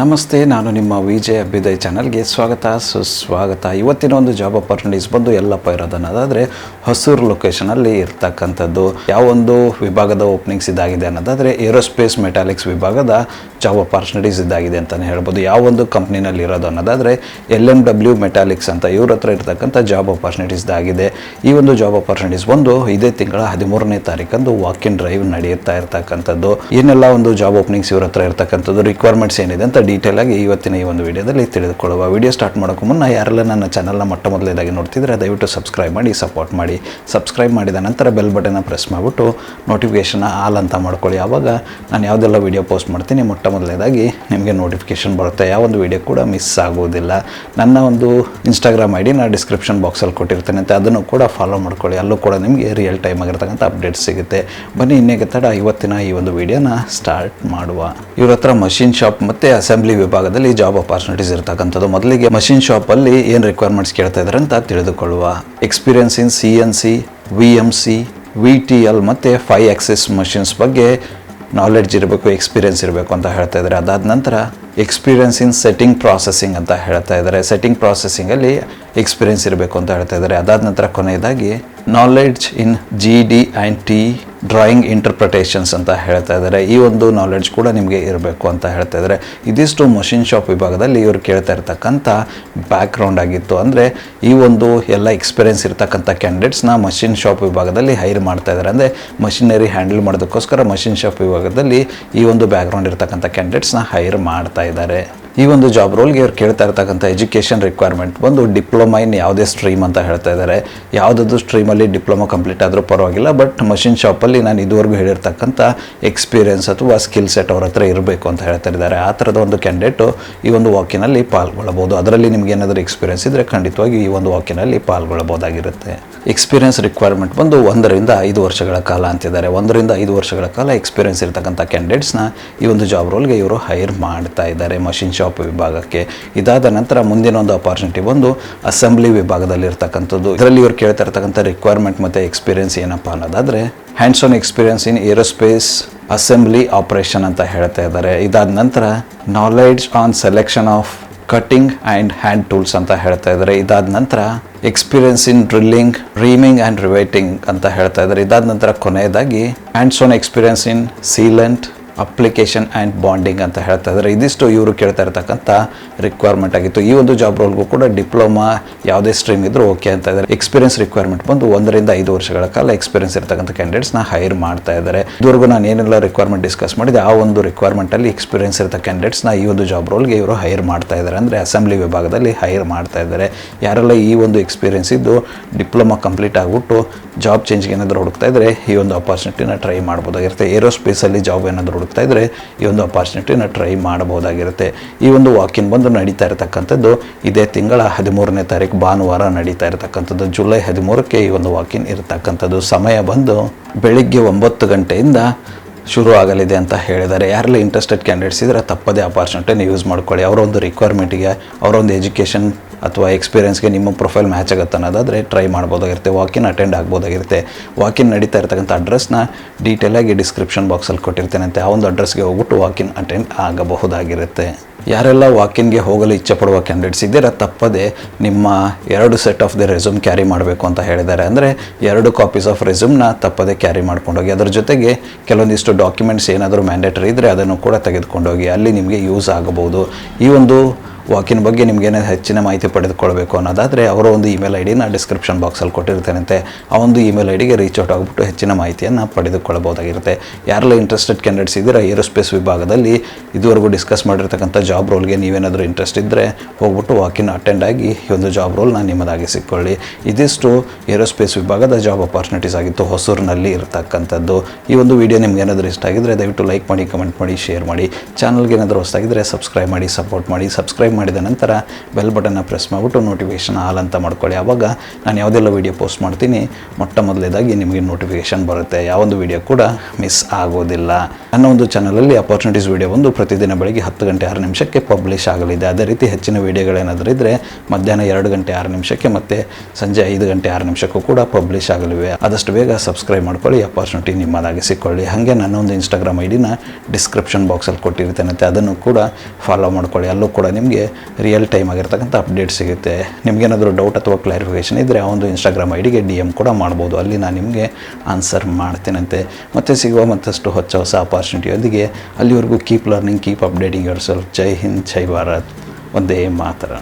ನಮಸ್ತೆ, ನಾನು ನಿಮ್ಮ ವಿಜಯ ಅಭ್ಯುದಯ್ ಚಾನಲ್ಗೆ ಸ್ವಾಗತ, ಸುಸ್ವಾಗತ. ಇವತ್ತಿನ ಒಂದು ಜಾಬ್ ಅಪರ್ಚುನಿಟೀಸ್ ಬಂದು ಎಲ್ಲಪ್ಪ ಇರೋದನ್ನೋದಾದರೆ ಹೊಸೂರು ಲೊಕೇಶನಲ್ಲಿ ಇರ್ತಕ್ಕಂಥದ್ದು, ಯಾವ ಒಂದು ವಿಭಾಗದ ಓಪನಿಂಗ್ಸ್ ಇದಾಗಿದೆ ಅನ್ನೋದಾದರೆ ಏರೋಸ್ಪೇಸ್ ಮೆಟಾಲಿಕ್ಸ್ ವಿಭಾಗದ ಜಾಬ್ ಅಪರ್ಚುನಿಟೀಸ್ ಇದಾಗಿದೆ ಅಂತಲೇ ಹೇಳ್ಬೋದು. ಯಾವ ಒಂದು ಕಂಪ್ನಿನಲ್ಲಿ ಇರೋದು ಅನ್ನೋದಾದರೆ ಎಲ್ ಎಂ ಡಬ್ಲ್ಯೂ ಮೆಟಾಲಿಕ್ಸ್ ಅಂತ ಇವ್ರ ಹತ್ರ ಇರ್ತಕ್ಕಂಥ ಜಾಬ್ ಅಪರ್ಚುನಿಟೀಸ್ ಇದಾಗಿದೆ. ಈ ಒಂದು ಜಾಬ್ ಅಪರ್ಚುನಿಟೀಸ್ ಬಂದು ಇದೇ ತಿಂಗಳ ಹದಿಮೂರನೇ ತಾರೀಕಂದು ವಾಕ್ ಇನ್ ಡ್ರೈವ್ ನಡೆಯುತ್ತಾ ಇರ್ತಕ್ಕಂಥದ್ದು. ಏನೆಲ್ಲ ಒಂದು ಜಾಬ್ ಓಪನಿಂಗ್ಸ್ ಇವ್ರ ಹತ್ರ ಇರ್ತಕ್ಕಂಥದ್ದು ರಿಕ್ವೈರ್ಮೆಂಟ್ಸ್ ಏನಿದೆ ಅಂತ ಡೀಟೇಲ್ ಆಗಿ ಇವತ್ತಿನ ಈ ಒಂದು ವಿಡಿಯೋದಲ್ಲಿ ತಿಳಿದುಕೊಳ್ಳುವ ವಿಡಿಯೋ ಸ್ಟಾರ್ಟ್ ಮಾಡೋಕ್ಕೂ ಮುನ್ನ ಯಾರೆಲ್ಲ ನನ್ನ ಚಾನಲ್ನ ಮೊಟ್ಟ ಮೊದಲೇದಾಗಿ ನೋಡ್ತಿದ್ರೆ ದಯವಿಟ್ಟು ಸಬ್ಸ್ಕ್ರೈಬ್ ಮಾಡಿ ಸಪೋರ್ಟ್ ಮಾಡಿ. ಸಬ್ಸ್ಕ್ರೈಬ್ ಮಾಡಿದ ನಂತರ ಬೆಲ್ ಬಟನ್ನ ಪ್ರೆಸ್ ಮಾಡಿಬಿಟ್ಟು ನೋಟಿಫಿಕೇಷನ್ ಆಲ್ ಅಂತ ಮಾಡ್ಕೊಳ್ಳಿ. ಆವಾಗ ನಾನು ಯಾವುದೆಲ್ಲ ವಿಡಿಯೋ ಪೋಸ್ಟ್ ಮಾಡ್ತೀನಿ ಮೊಟ್ಟ ಮೊದಲನೇದಾಗಿ ನಿಮಗೆ ನೋಟಿಫಿಕೇಷನ್ ಬರುತ್ತೆ. ಯಾವ ಒಂದು ವಿಡಿಯೋ ಕೂಡ ಮಿಸ್ ಆಗೋದಿಲ್ಲ. ನನ್ನ ಒಂದು ಇನ್ಸ್ಟಾಗ್ರಾಮ್ ಐ ಡಿ ನಾನು ಡಿಸ್ಕ್ರಿಪ್ಷನ್ ಬಾಕ್ಸಲ್ಲಿ ಕೊಟ್ಟಿರ್ತೇನೆ ಅಂತ ಅದನ್ನು ಕೂಡ ಫಾಲೋ ಮಾಡ್ಕೊಳ್ಳಿ. ಅಲ್ಲೂ ಕೂಡ ನಿಮಗೆ ರಿಯಲ್ ಟೈಮ್ ಆಗಿರ್ತಕ್ಕಂಥ ಅಪ್ಡೇಟ್ ಸಿಗುತ್ತೆ. ಬನ್ನಿ ಇನ್ನೇಗೆ ತಡ ಇವತ್ತಿನ ಈ ಒಂದು ವಿಡಿಯೋನ ಸ್ಟಾರ್ಟ್ ಮಾಡುವ. ಇವ್ರ ಹತ್ರ ಮಷಿನ್ ಶಾಪ್ ಮತ್ತು ಅಸೆಂಬ್ಲಿ ವಿಭಾಗದಲ್ಲಿ ಜಾಬ್ ಅಪಾರ್ಚುನಿಟೀಸ್ ಇರತಕ್ಕಂಥದ್ದು. ಮೊದಲಿಗೆ ಮಷಿನ್ ಶಾಪಲ್ಲಿ ಏನು ರಿಕ್ವೈರ್ಮೆಂಟ್ಸ್ ಕೇಳ್ತಾ ಇದ್ದಾರೆ ಅಂತ ತಿಳಿದುಕೊಳ್ಳುವ. Experience in C N C V M C V T L ಮತ್ತು ಫೈ ಆಕ್ಸಿಸ್ ಮಷಿನ್ಸ್ ಬಗ್ಗೆ ನಾಲೆಡ್ಜ್ ಇರಬೇಕು ಎಕ್ಸ್ಪೀರಿಯನ್ಸ್ ಇರಬೇಕು ಅಂತ ಹೇಳ್ತಾ ಇದ್ದಾರೆ ಅದಾದ ನಂತರ ಎಕ್ಸ್ಪೀರಿಯನ್ಸ್ ಇನ್ ಸೆಟ್ಟಿಂಗ್ ಪ್ರಾಸೆಸಿಂಗ್ ಅಂತ ಹೇಳ್ತಾ ಇದ್ದಾರೆ ಸೆಟ್ಟಿಂಗ್ ಪ್ರಾಸೆಸಿಂಗಲ್ಲಿ ಎಕ್ಸ್ಪೀರಿಯನ್ಸ್ ಇರಬೇಕು ಅಂತ ಹೇಳ್ತಾ ಇದ್ದಾರೆ ಅದಾದ ನಂತರ ಕೊನೆಯದಾಗಿ knowledge in G D and T drawing interpretations ಅಂತ ಹೇಳ್ತಾ ಇದ್ದಾರೆ ಈ ಒಂದು ನಾಲೆಡ್ಜ್ ಕೂಡ ನಿಮಗೆ ಇರಬೇಕು ಅಂತ ಹೇಳ್ತಾ ಇದ್ದಾರೆ ಇದಿಷ್ಟು ಮಷಿನ್ ಶಾಪ್ ವಿಭಾಗದಲ್ಲಿ ಇವರು ಕೇಳ್ತಾ ಇರ್ತಕ್ಕಂಥ ಬ್ಯಾಕ್ಗ್ರೌಂಡ್ ಆಗಿತ್ತು ಅಂದರೆ ಈ ಒಂದು ಎಲ್ಲ ಎಕ್ಸ್ಪೀರಿಯನ್ಸ್ ಇರ್ತಕ್ಕಂಥ ಕ್ಯಾಂಡಿಡೇಟ್ಸ್ನ ಮಷಿನ್ ಶಾಪ್ ವಿಭಾಗದಲ್ಲಿ ಹೈರ್ ಮಾಡ್ತಾ ಇದ್ದಾರೆ ಅಂದರೆ ಮಷಿನರಿ ಹ್ಯಾಂಡಲ್ ಮಾಡೋದಕ್ಕೋಸ್ಕರ ಮಷಿನ್ ಶಾಪ್ ವಿಭಾಗದಲ್ಲಿ ಈ ಒಂದು ಬ್ಯಾಕ್ಗ್ರೌಂಡ್ ಇರ್ತಕ್ಕಂಥ ಕ್ಯಾಂಡಿಡೇಟ್ಸ್ನ ಹೈರ್ ಮಾಡ್ತಾ ಇದ್ದಾರೆ ಈ ಒಂದು ಜಾಬ್ ರೋಲ್ಗೆ ಇವ್ರು ಕೇಳ್ತಾ ಇರ್ತಕ್ಕಂಥ ಎಜುಕೇಷನ್ ರಿಕ್ವೈರ್ಮೆಂಟ್ ಒಂದು ಡಿಪ್ಲೊಮಾ ಇನ್ ಯಾವುದೇ ಸ್ಟ್ರೀಮ್ ಅಂತ ಹೇಳ್ತಾ ಇದ್ದಾರೆ ಯಾವುದಾದ್ರು ಸ್ಟ್ರೀಮಲ್ಲಿ ಡಿಪ್ಲೊಮಾ ಕಂಪ್ಲೀಟ್ ಆದರೂ ಪರವಾಗಿಲ್ಲ ಬಟ್ ಮಷಿನ್ ಶಾಪಲ್ಲಿ ನಾನು ಇದುವರೆಗೂ ಹೇಳಿರ್ತಕ್ಕಂಥ ಎಕ್ಸ್ಪೀರಿಯನ್ಸ್ ಅಥವಾ ಸ್ಕಿಲ್ ಸೆಟ್ ಅವ್ರ ಹತ್ರ ಇರಬೇಕು ಅಂತ ಹೇಳ್ತಾ ಇದ್ದಾರೆ ಆ ಥರದ ಒಂದು ಕ್ಯಾಂಡಿಡೇಟು ಈ ಒಂದು ವಾಕಿನಲ್ಲಿ ಪಾಲ್ಗೊಳ್ಳಬಹುದು. ಅದರಲ್ಲಿ ನಿಮ್ಗೆ ಏನಾದರೂ ಎಕ್ಸ್ಪೀರಿಯನ್ಸ್ ಇದ್ದರೆ ಖಂಡಿತವಾಗಿ ಈ ಒಂದು ವಾಕಿನಲ್ಲಿ ಪಾಲ್ಗೊಳ್ಳಬಹುದಾಗಿರುತ್ತೆ. ಎಕ್ಸ್ಪೀರಿಯನ್ಸ್ ರಿಕ್ವೈರ್ಮೆಂಟ್ ಬಂದು ಒಂದರಿಂದ ಐದು ವರ್ಷಗಳ ಕಾಲ ಅಂತಿದ್ದಾರೆ ಒಂದರಿಂದ ಐದು ವರ್ಷಗಳ ಕಾಲ ಎಕ್ಸ್ಪೀರಿಯನ್ಸ್ ಇರ್ತಕ್ಕಂಥ ಕ್ಯಾಂಡಿಡೇಟ್ಸ್ನ ಈ ಒಂದು ಜಾಬ್ ರೋಲ್ಗೆ ಇವರು ಹೈರ್ ಮಾಡ್ತಾ ಇದ್ದಾರೆ ಮಷಿನ್ ಶಾಪ್ ವಿಭಾಗಕ್ಕೆ. ಇದಾದ ನಂತರ ಮುಂದಿನ ಒಂದು ಅಪಾರ್ಚುನಿಟಿ ಬಂದು ಅಸೆಂಬ್ಲಿ ವಿಭಾಗದಲ್ಲಿ ಇರ್ತಕ್ಕಂಥದ್ದು ಇದರಲ್ಲಿ ಇವರು ಕೇಳ್ತಾ ಇರ್ತಕ್ಕಂಥ ರಿಕ್ವೈರ್ಮೆಂಟ್ ಮತ್ತು ಎಕ್ಸ್ಪೀರಿಯನ್ಸ್ ಏನಪ್ಪ ಅನ್ನೋದಾದರೆ hands on experience in aerospace assembly operation ಅಂತ ಹೇಳ್ತಾ ಇದ್ದಾರೆ. ಇದಾದ ನಂತರ knowledge on selection of cutting and hand tools ಅಂತ ಹೇಳ್ತಾ ಇದ್ದಾರೆ. ಇದಾದ ನಂತರ experience in drilling reaming and riveting ಅಂತ ಹೇಳ್ತಾ ಇದ್ದಾರೆ. ಇದಾದ ನಂತರ ಕೊನೆಯದಾಗಿ hands on experience in sealant application and bonding ಅಂತ ಹೇಳ್ತಾ ಇದ್ದಾರೆ. ಇದಿಷ್ಟು ಇವರು ಕೇಳ್ತಾ ಇರ್ತಕ್ಕಂಥ ರಿಕ್ವೈರ್ಮೆಂಟ್ ಆಗಿತ್ತು. ಈ ಒಂದು ಜಾಬ್ ರೋಲ್ಗೂ ಕೂಡ ಡಿಪ್ಲೊಮಾ ಯಾವುದೇ ಸ್ಟ್ರೀಮ್ ಇದ್ರೂ ಓಕೆ ಅಂತ ಇದ್ದಾರೆ. ಎಕ್ಸ್ಪೀರಿಯನ್ಸ್ ರಿಕ್ವೈರ್ಮೆಂಟ್ ಬಂದು ಒಂದರಿಂದ ಐದು ವರ್ಷಗಳ ಕಾಲ ಎಕ್ಸ್ಪೀರಿಯನ್ಸ್ ಇರ್ತಕ್ಕಂಥ ಕ್ಯಾಂಡಿಡೇಟ್ಸ್ನ ಹೈರ್ ಮಾಡ್ತಾ ಇದ್ದಾರೆ. ಇದುವರೆಗೂ ನಾನು ಏನೆಲ್ಲ ರಿಕ್ವೈರ್ಮೆಂಟ್ ಡಿಸ್ಕಸ್ ಮಾಡಿದೆ, ಆ ಒಂದು ರಿಕ್ವೈರ್ಮೆಂಟಲ್ಲಿ ಎಕ್ಸ್ಪೀರಿಯನ್ಸ್ ಇರ್ತಕ್ಕ ಕ್ಯಾಂಡಿಡೇಟ್ಸ್ನ ಈ ಒಂದು ಜಾಬ್ ರೋಲ್ಗೆ ಇವರು ಹೈರ್ ಮಾಡ್ತಾ ಇದ್ದಾರೆ. ಅಂದರೆ ಅಸೆಂಬ್ಲಿ ವಿಭಾಗದಲ್ಲಿ ಹೈರ್ ಮಾಡ್ತಾ ಇದ್ದಾರೆ. ಯಾರೆಲ್ಲ ಈ ಒಂದು ಎಕ್ಸ್ಪೀರಿಯನ್ಸ್ ಇದ್ದು ಡಿಪ್ಲೊಮಾ ಕಂಪ್ಲೀಟ್ ಆಗಿಬಿಟ್ಟು ಜಾಬ್ ಚೇಂಜ್ಗೆ ಏನಾದರೂ ಹುಡುಕ್ತಾ ಇದ್ದರೆ ಈ ಒಂದು ಅಪಾರ್ಚುನಿಟಿನ ಟ್ರೈ ಮಾಡ್ಬೋದಾಗಿರುತ್ತೆ. ಏರೋಸ್ಪೇಸಲ್ಲಿ ಜಾಬ್ ಏನಾದರೂ ಹುಡುಕ್ತಾ ಇದ್ದರೆ ಈ ಒಂದು ಅಪಾರ್ಚುನಿಟಿನ ಟ್ರೈ ಮಾಡಬಹುದಾಗಿರುತ್ತೆ. ಈ ಒಂದು ವಾಕಿನ್ ಬಂದು ನಡೀತಾ ಇರತಕ್ಕಂಥದ್ದು, ಇದೇ ತಿಂಗಳ ಹದಿಮೂರನೇ ತಾರೀಕು ಭಾನುವಾರ ನಡೀತಾ ಇರತಕ್ಕಂಥದ್ದು. ಜುಲೈ ಹದಿಮೂರಕ್ಕೆ ಈ ಒಂದು ವಾಕಿನ್ ಇರತಕ್ಕಂಥದ್ದು. ಸಮಯ ಬಂದು ಬೆಳಿಗ್ಗೆ ಒಂಬತ್ತು ಗಂಟೆಯಿಂದ ಶುರು ಆಗಲಿದೆ ಅಂತ ಹೇಳಿದ್ದಾರೆ. ಯಾರೆಲ್ಲ ಇಂಟ್ರೆಸ್ಟೆಡ್ ಕ್ಯಾಂಡಿಡೇಟ್ಸ್ ಇದ್ದರೆ ತಪ್ಪದೇ ಅಪಾರ್ಚುನಿಟಿನ ಯೂಸ್ ಮಾಡ್ಕೊಳ್ಳಿ. ಅವರೊಂದು ರಿಕ್ವೈರ್ಮೆಂಟಿಗೆ ಅವರೊಂದು ಎಜುಕೇಷನ್ ಅಥವಾ ಎಕ್ಸ್ಪೀರಿಯನ್ಸ್ಗೆ ನಿಮ್ಮ ಪ್ರೊಫೈಲ್ ಮ್ಯಾಚ್ ಆಗುತ್ತೆ ಅನ್ನೋದಾದರೆ ಟ್ರೈ ಮಾಡ್ಬೋದಾಗಿರುತ್ತೆ ವಾಕಿನ್ ಅಟೆಂಡ್ ಆಗ್ಬೋದಾಗಿರುತ್ತೆ. ವಾಕಿನ್ ನಡೀತಾ ಇರ್ತಕ್ಕಂಥ ಅಡ್ರೆಸ್ನ ಡೀಟೇಲಾಗಿ ಡಿಸ್ಕ್ರಿಪ್ಷನ್ ಬಾಕ್ಸಲ್ಲಿ ಕೊಟ್ಟಿರ್ತೇನೆ ಅಂತ ಆ ಒಂದು ಅಡ್ರೆಸ್ಗೆ ಹೋಗ್ಬಿಟ್ಟು ವಾಕಿನ್ ಅಟೆಂಡ್ ಆಗಬಹುದಾಗಿರುತ್ತೆ. ಯಾರೆಲ್ಲ ವಾಕಿನ್ಗೆ ಹೋಗಲು ಇಚ್ಛೆಪಡುವ ಕ್ಯಾಂಡಿಡೇಟ್ಸ್ ಇದ್ದೀರಾ, ತಪ್ಪದೆ ನಿಮ್ಮ ಎರಡು set of the resume carry ಮಾಡಬೇಕು ಅಂತ ಹೇಳಿದ್ದಾರೆ. ಅಂದರೆ ಎರಡು ಕಾಪೀಸ್ ಆಫ್ ರೆಸ್ಯೂಮ್ನ ತಪ್ಪದೆ ಕ್ಯಾರಿ ಮಾಡ್ಕೊಂಡೋಗಿ, ಅದರ ಜೊತೆಗೆ ಕೆಲವೊಂದಿಷ್ಟು ಡಾಕ್ಯುಮೆಂಟ್ಸ್ ಏನಾದರೂ ಮ್ಯಾಂಡೇಟರಿ ಇದ್ದರೆ ಅದನ್ನು ಕೂಡ ತೆಗೆದುಕೊಂಡೋಗಿ, ಅಲ್ಲಿ ನಿಮಗೆ ಯೂಸ್ ಆಗಬಹುದು. ಈ ಒಂದು ವಾಕಿನ್ ಬಗ್ಗೆ ನಿಮಗೆ ಏನಾದ್ರು ಹೆಚ್ಚಿನ ಮಾಹಿತಿ ಪಡೆದುಕೊಳ್ಬೇಕು ಅನ್ನೋದಾದರೆ ಅವರ ಒಂದು ಇಮೇಲ್ ಐ ಡಿನ ಡಿಸ್ಕ್ರಿಪ್ಷನ್ ಬಾಕ್ಸಲ್ಲಿ ಕೊಟ್ಟಿರ್ತಾರಂತೆ ಆ ಒಂದು ಇಮೇಲ್ ಐ ಡಿಗೆ ರೀಚ್ ಔಟ್ ಆಗಿಬಿಟ್ಟು ಹೆಚ್ಚಿನ ಮಾಹಿತಿಯನ್ನು ಪಡೆದುಕೊಳ್ಳಬಹುದಾಗಿರುತ್ತೆ ಯಾರೆಲ್ಲ ಇಂಟ್ರೆಸ್ಟೆಡ್ ಕ್ಯಾಂಡಿಡೇಟ್ಸ್ ಇದ್ದೀರಾ, ಏರೋಸ್ಪೇಸ್ ವಿಭಾಗದಲ್ಲಿ ಇದುವರೆಗೂ ಡಿಸ್ಕಸ್ ಮಾಡಿರ್ತಕ್ಕಂಥ ಜಾಬ್ ರೋಲ್ಗೆ ನೀವೇನಾದರೂ ಇಂಟ್ರೆಸ್ಟ್ ಇದ್ದರೆ ಹೋಗ್ಬಿಟ್ಟು ವಾಕಿನ್ ಅಟೆಂಡ್ ಆಗಿ ಈ ಒಂದು ಜಾಬ್ ರೋಲ್ನ ನಿಮ್ಮದಾಗಿಸಿಕೊಳ್ಳಿ ಇದಿಷ್ಟು ಏರೋಸ್ಪೇಸ್ ವಿಭಾಗದ ಜಾಬ್ ಅಪರ್ಚುನಿಟೀಸ್ ಆಗಿತ್ತು ಹೊಸೂರಿನಲ್ಲಿ ಇರತಕ್ಕಂಥದ್ದು. ಈ ಒಂದು ವಿಡಿಯೋ ನಿಮ್ಗೆ ಏನಾದರೂ ಇಷ್ಟ ಆಗಿದ್ದರೆ ದಯವಿಟ್ಟು ಲೈಕ್ ಮಾಡಿ ಕಮೆಂಟ್ ಮಾಡಿ ಶೇರ್ ಮಾಡಿ. ಚಾನಲ್ಗೆ ಏನಾದರೂ ಹೊಸದಾಗಿದ್ದರೆ ಸಬ್ಸ್ಕ್ರೈಬ್ ಮಾಡಿ ಸಪೋರ್ಟ್ ಮಾಡಿ. ಸಬ್ಸ್ಕ್ರೈಬ್ ಮಾಡಿದ ನಂತರ ಬೆಲ್ ಬಟನ್ನ ಪ್ರೆಸ್ ಮಾಡಿಬಿಟ್ಟು ನೋಟಿಫಿಕೇಷನ್ ಆಲ್ ಅಂತ ಮಾಡ್ಕೊಳ್ಳಿ. ಆವಾಗ ನಾನು ಯಾವುದೆಲ್ಲ ವೀಡಿಯೋ ಪೋಸ್ಟ್ ಮಾಡ್ತೀನಿ, ಮೊಟ್ಟ ಮೊದಲೇದಾಗಿ ನಿಮಗೆ ನೋಟಿಫಿಕೇಷನ್ ಬರುತ್ತೆ. ಯಾವೊಂದು ವೀಡಿಯೋ ಕೂಡ ಮಿಸ್ ಆಗೋದಿಲ್ಲ. ನನ್ನ ಒಂದು ಚಾನಲಲ್ಲಿ ಅಪರ್ಚುನಿಟೀಸ್ ವೀಡಿಯೋ ಒಂದು ಪ್ರತಿದಿನ ಬೆಳಗ್ಗೆ ಹತ್ತು ಗಂಟೆ ಆರು ನಿಮಿಷಕ್ಕೆ ಪಬ್ಲಿಷ್ ಆಗಲಿದೆ. ಅದೇ ರೀತಿ ಹೆಚ್ಚಿನ ವೀಡಿಯೋಗಳೇನಾದರೂ ಇದ್ದರೆ ಮಧ್ಯಾಹ್ನ ಎರಡು ಗಂಟೆ ಆರು ನಿಮಿಷಕ್ಕೆ ಮತ್ತು ಸಂಜೆ ಐದು ಗಂಟೆ ಆರು ನಿಮಿಷಕ್ಕೂ ಕೂಡ ಪಬ್ಲಿಷ್ ಆಗಲಿವೆ. ಆದಷ್ಟು ಬೇಗ ಸಬ್ಸ್ಕ್ರೈಬ್ ಮಾಡ್ಕೊಳ್ಳಿ ಅಪೋರ್ಚುನಿಟಿ ನಿಮ್ಮದಾಗಿ ಸಿಕ್ಕೊಳ್ಳಿ. ಹಾಗೆ ನನ್ನ ಒಂದು ಇನ್ಸ್ಟಾಗ್ರಾಮ್ ಐ ಡಿನ ಡಿಸ್ಕ್ರಿಪ್ಷನ್ ಬಾಕ್ಸಲ್ಲಿ ಕೊಟ್ಟಿರ್ತೇನೆ. ಅದನ್ನು ಕೂಡ ಫಾಲೋ ಮಾಡ್ಕೊಳ್ಳಿ. ಅಲ್ಲೂ ಕೂಡ ನಿಮಗೆ ರಿಯಲ್ ಟೈಮ್ ಆಗಿರ್ತಕ್ಕಂಥ ಅಪ್ಡೇಟ್ ಸಿಗುತ್ತೆ. ನಿಮಗೇನಾದರೂ ಡೌಟ್ ಅಥವಾ ಕ್ಲಾರಿಫಿಕೇಷನ್ ಇದ್ದರೆ ಆ ಒಂದು ಇನ್ಸ್ಟಾಗ್ರಾಮ್ ಐ ಡಿಗೆ ಡಿ ಎಂ ಕೂಡ ಮಾಡ್ಬೋದು. ಅಲ್ಲಿ ನಾನು ನಿಮಗೆ ಆನ್ಸರ್ ಮಾಡ್ತೇನಂತೆ. ಮತ್ತೆ ಸಿಗುವ ಮತ್ತಷ್ಟು ಹೊಸ ಹೊಸ ಅಪಾರ್ಚುನಿಟಿಯೊಂದಿಗೆ ಅಲ್ಲಿವರೆಗೂ keep learning keep updating yourself ಜೈ ಹಿಂದ್, ಜೈ ಭಾರತ್. ಒಂದೇ ಮಾತರ